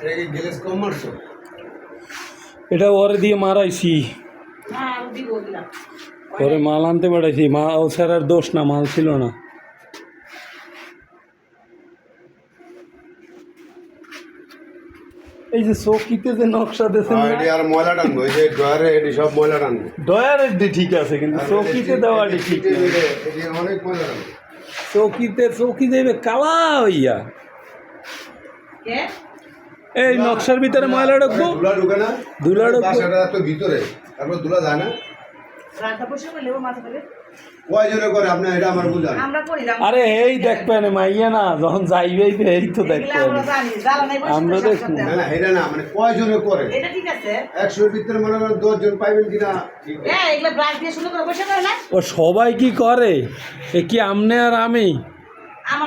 এটা কি গ্যাস কম মারছো এটা ওরে দিয়ে মারাইছি না আর দিব দিলাম ওরে মাল আনতে পাঠাইছি মা ও স্যার আর দোষ না মাল ছিল না এই যে চৌকিতে যে নকশা দিয়েছেন হ্যাঁ, এটি আর ময়লা টানবো এই যে সব ময়লা টানবো এডি ঠিক আছে কিন্তু চৌকিতে দেওয়াটি ঠিক না। এটি অনেক ময়লা টানবো চৌকিতে চৌকি দেবে কালা হইয়া। এই নকশার ভিতরে ময়লা ঢুকবো? ধুলা ঢুকে না। ধুলা ঢুকবো। ভিতরে তারপর ধুলা যায় না। আরে এই দেখবেন মাইয়া না যখন যাইবেই এই তো দেখবেন আমরা দেখব। না এটা না মানে করে? এটা ঠিক আছে। একশোর ভিতরে মনে করেন দশ জন পাইবেন কিনা? ঠিক হ্যাঁ এগুলা ব্রাশ দিয়ে সুন্দর করে বসে করে না। ও সবাই কি করে? এ কি আমনে আর আমি?